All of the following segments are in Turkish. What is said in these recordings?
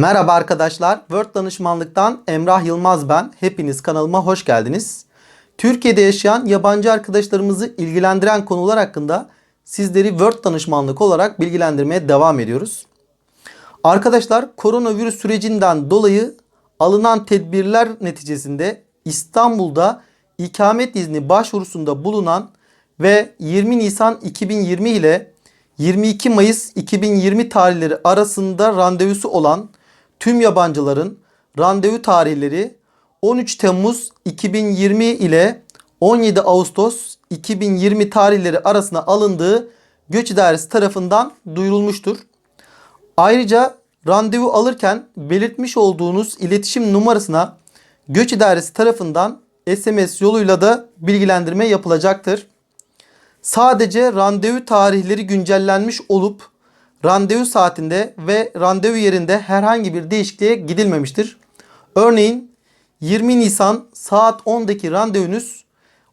Merhaba arkadaşlar. Word danışmanlıktan Emrah Yılmaz ben. Hepiniz kanalıma hoş geldiniz. Türkiye'de yaşayan yabancı arkadaşlarımızı ilgilendiren konular hakkında sizleri Word danışmanlık olarak bilgilendirmeye devam ediyoruz. Arkadaşlar koronavirüs sürecinden dolayı alınan tedbirler neticesinde İstanbul'da ikamet izni başvurusunda bulunan ve 20 Nisan 2020 ile 22 Mayıs 2020 tarihleri arasında randevusu olan tüm yabancıların randevu tarihleri 13 Temmuz 2020 ile 17 Ağustos 2020 tarihleri arasına alındığı Göç İdaresi tarafından duyurulmuştur. Ayrıca randevu alırken belirtmiş olduğunuz iletişim numarasına Göç İdaresi tarafından SMS yoluyla da bilgilendirme yapılacaktır. Sadece randevu tarihleri güncellenmiş olup randevu saatinde ve randevu yerinde herhangi bir değişikliğe gidilmemiştir. Örneğin 20 Nisan saat 10'daki randevunuz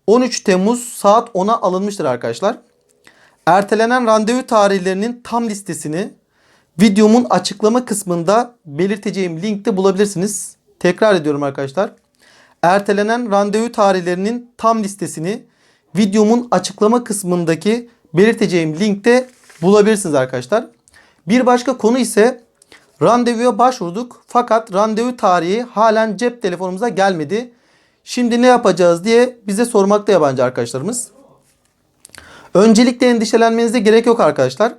13 Temmuz saat 10'a alınmıştır arkadaşlar. Ertelenen randevu tarihlerinin tam listesini videomun açıklama kısmında belirteceğim linkte bulabilirsiniz. Tekrar ediyorum arkadaşlar. Ertelenen randevu tarihlerinin tam listesini videomun açıklama kısmındaki belirteceğim linkte bulabilirsiniz arkadaşlar. Bir başka konu ise randevuya başvurduk fakat randevu tarihi halen cep telefonumuza gelmedi. Şimdi ne yapacağız diye bize sormakta yabancı arkadaşlarımız. Öncelikle endişelenmenize gerek yok arkadaşlar.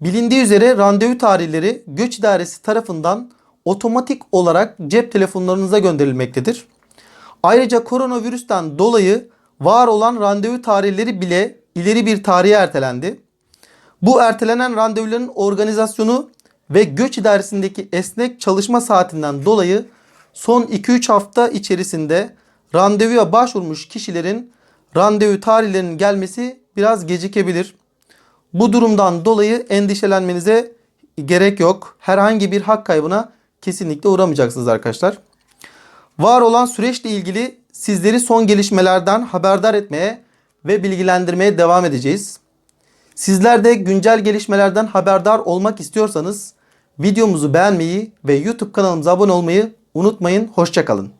Bilindiği üzere randevu tarihleri Göç İdaresi tarafından otomatik olarak cep telefonlarınıza gönderilmektedir. Ayrıca koronavirüsten dolayı var olan randevu tarihleri bile ileri bir tarihe ertelendi. Bu ertelenen randevuların organizasyonu ve göç idaresindeki esnek çalışma saatinden dolayı son 2-3 hafta içerisinde randevuya başvurmuş kişilerin randevu tarihlerinin gelmesi biraz gecikebilir. Bu durumdan dolayı endişelenmenize gerek yok. Herhangi bir hak kaybına kesinlikle uğramayacaksınız arkadaşlar. Var olan süreçle ilgili sizleri son gelişmelerden haberdar etmeye ve bilgilendirmeye devam edeceğiz. Sizler de güncel gelişmelerden haberdar olmak istiyorsanız videomuzu beğenmeyi ve YouTube kanalımıza abone olmayı unutmayın. Hoşçakalın.